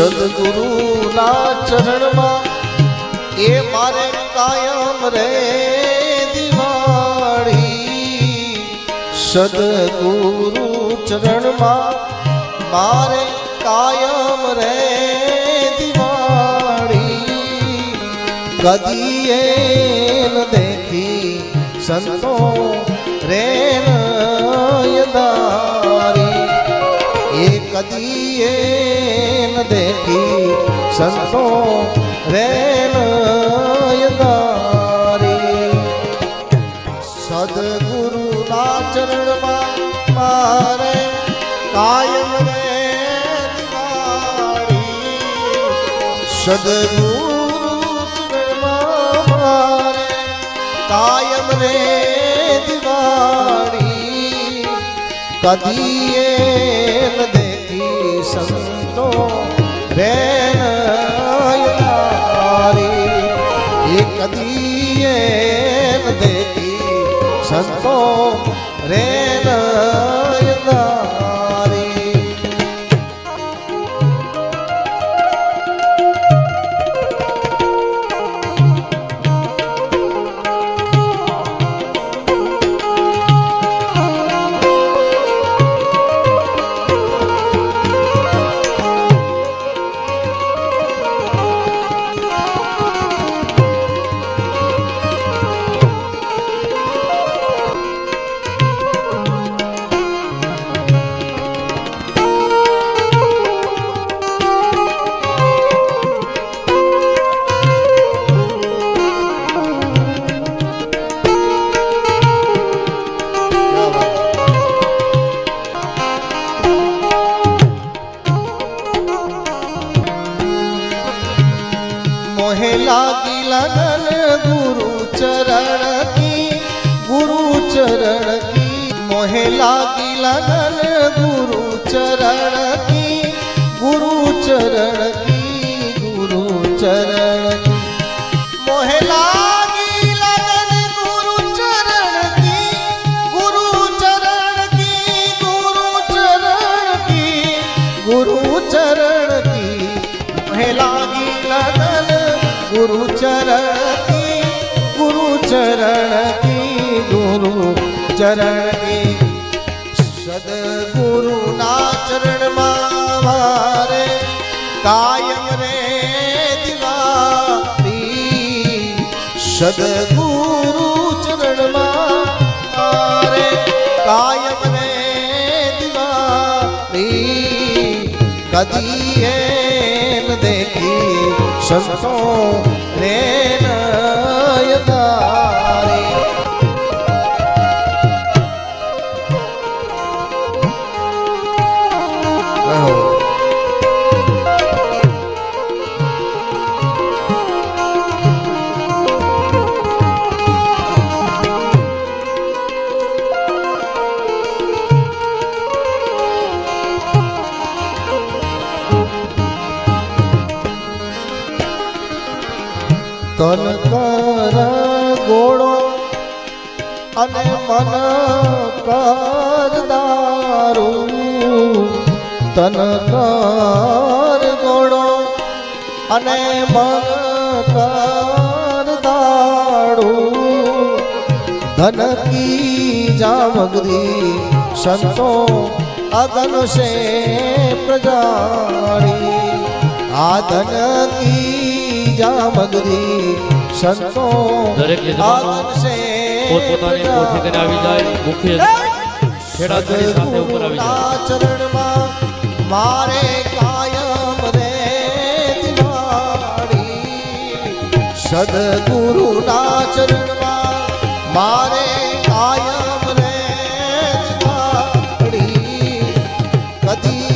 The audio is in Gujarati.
સદગુરુના ચરણમાં એ મારે કાયમ રે દિવાળી. સદગુરુ ચરણમાં મારે કાયમ રે દિવાળી. કદી એ ન દેખી સંતો રેણ નયદારી એ કદી દેખી સંતો રેલ સદગુરુ ના ચરણમાં મારે કાયમ રે સદગુરુ મારે કાયમ રે દિવાળી કદી દેખી સંતો રે નયનારી એ કદી એ ન દેખી સંતો રે મોહે લાગીલા નન ગુરુ ચરણ કી, ગુરુ ચરણ કી. મોહે લાગીલા નન ગુરુ ચરણ કી, ગુરુ ચરણ ચરણ કી ગુરુ ચરણ કી ગુરુ ચરણ કી સદગુરુના ચરણમાં મારે કાયમ રે દિવાળી સદગુરુ ચરણમાં મારે કાયમ રે દિવાળી કદી હે દેખી સંતો રે તન કર ગોળો અને મન કર દારૂ. તન કર ગોળો અને મન કર દાડું ધન કી જામગરી સંતો અગન સે પ્રજાણી. આ ધન કી જામગરી સંતો દરેક યજમાનો પોતપોતાની પોથી કરીને આવી જાય. મુખ્ય ખેડા સાથે ઉપર આવી જાય. ચરણમાં મારે કાયમ રે દિવાળી. સદગુરુના ચરણમાં મારે કાયમ રે દિવાળી. કદી